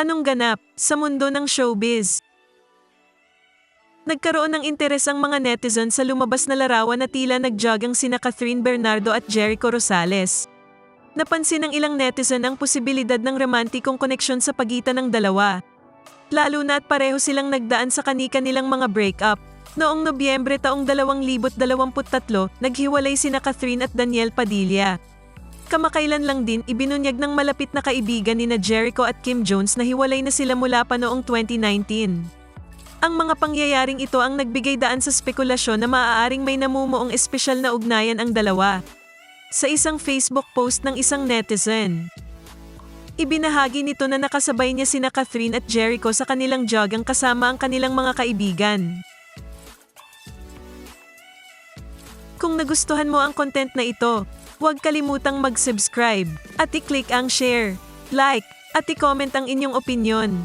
Anong ganap sa mundo ng showbiz? Nagkaroon ng interes ang mga netizen sa lumabas na larawan na tila nagjogang sina Catherine Bernardo at Jericho Rosales. Napansin ng ilang netizen ang posibilidad ng romantikong koneksyon sa pagitan ng dalawa. Lalo na at pareho silang nagdaan sa kanika nilang mga breakup. Noong Nobyembre taong 2023, naghiwalay sina Catherine at Daniel Padilla. Kamakailan lang din ibinunyag ng malapit na kaibigan ni na Jericho at Kim Jones na hiwalay na sila mula pa noong 2019. Ang mga pangyayaring ito ang nagbigay daan sa spekulasyon na maaaring may namumuong espesyal na ugnayan ang dalawa. Sa isang Facebook post ng isang netizen. Ibinahagi nito na nakasabay niya sina Catherine at Jericho sa kanilang jogang kasama ang kanilang mga kaibigan. Kung nagustuhan mo ang content na ito, huwag kalimutang mag-subscribe at i-click ang share, like, at i-comment ang inyong opinion.